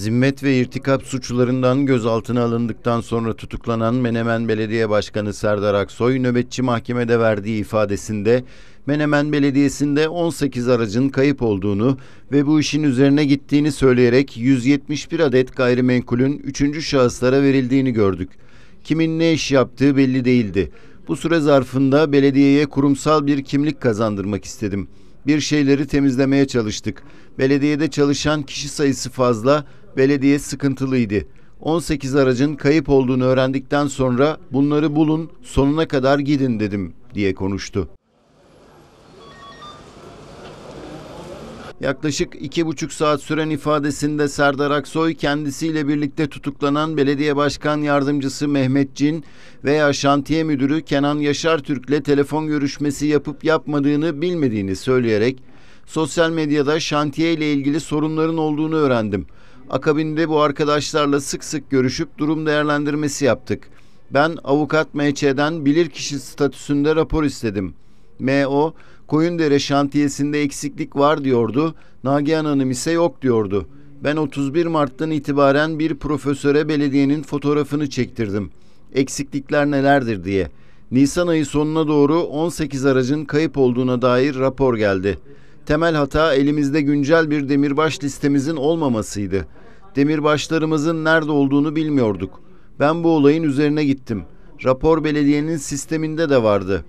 Zimmet ve irtikap suçlarından gözaltına alındıktan sonra tutuklanan Menemen Belediye Başkanı Serdar Aksoy nöbetçi mahkemede verdiği ifadesinde Menemen Belediyesi'nde 18 aracın kayıp olduğunu ve bu işin üzerine gittiğini söyleyerek 171 adet gayrimenkulün üçüncü şahıslara verildiğini gördük. Kimin ne iş yaptığı belli değildi. Bu süre zarfında belediyeye kurumsal bir kimlik kazandırmak istedim. Bir şeyleri temizlemeye çalıştık. Belediyede çalışan kişi sayısı fazla, belediye sıkıntılıydı. 18 aracın kayıp olduğunu öğrendikten sonra bunları bulun, sonuna kadar gidin dedim diye konuştu. Yaklaşık iki buçuk saat süren ifadesinde Serdar Aksoy kendisiyle birlikte tutuklanan belediye başkan yardımcısı Mehmet Cin veya şantiye müdürü Kenan Yaşar Türk'le telefon görüşmesi yapıp yapmadığını bilmediğini söyleyerek sosyal medyada şantiye ile ilgili sorunların olduğunu öğrendim. Akabinde bu arkadaşlarla sık sık görüşüp durum değerlendirmesi yaptık. Ben avukat MÇ'den bilirkişi statüsünde rapor istedim. MO Koyundere şantiyesinde eksiklik var diyordu. Nagihan Hanım ise yok diyordu. Ben 31 Mart'tan itibaren bir profesöre belediyenin fotoğrafını çektirdim. Eksiklikler nelerdir diye. Nisan ayı sonuna doğru 18 aracın kayıp olduğuna dair rapor geldi. Temel hata elimizde güncel bir demirbaş listemizin olmamasıydı. Demirbaşlarımızın nerede olduğunu bilmiyorduk. Ben bu olayın üzerine gittim. Rapor belediyenin sisteminde de vardı.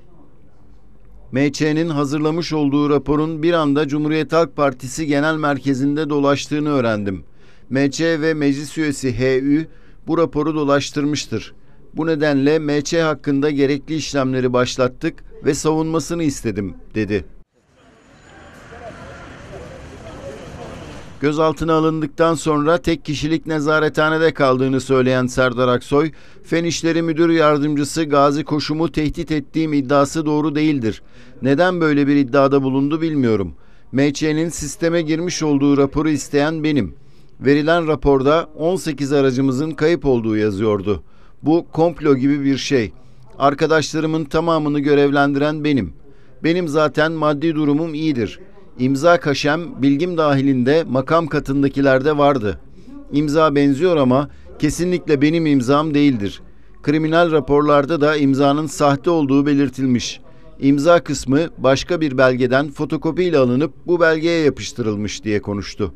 MÇ'nin hazırlamış olduğu raporun bir anda Cumhuriyet Halk Partisi Genel Merkezi'nde dolaştığını öğrendim. MÇ ve meclis üyesi HÜ bu raporu dolaştırmıştır. Bu nedenle MÇ hakkında gerekli işlemleri başlattık ve savunmasını istedim, dedi. Gözaltına alındıktan sonra tek kişilik nezarethanede kaldığını söyleyen Serdar Aksoy, Fen İşleri Müdür Yardımcısı Gazi Koşum'u tehdit ettiğim iddiası doğru değildir. Neden böyle bir iddiada bulundu bilmiyorum. MÇ'nin sisteme girmiş olduğu raporu isteyen benim. Verilen raporda 18 aracımızın kayıp olduğu yazıyordu. Bu komplo gibi bir şey. Arkadaşlarımın tamamını görevlendiren benim. Benim zaten maddi durumum iyidir.'' İmza kaşem bilgim dahilinde makam katındakilerde vardı. İmza benziyor ama kesinlikle benim imzam değildir. Kriminal raporlarda da imzanın sahte olduğu belirtilmiş. İmza kısmı başka bir belgeden fotokopiyle alınıp bu belgeye yapıştırılmış diye konuştu.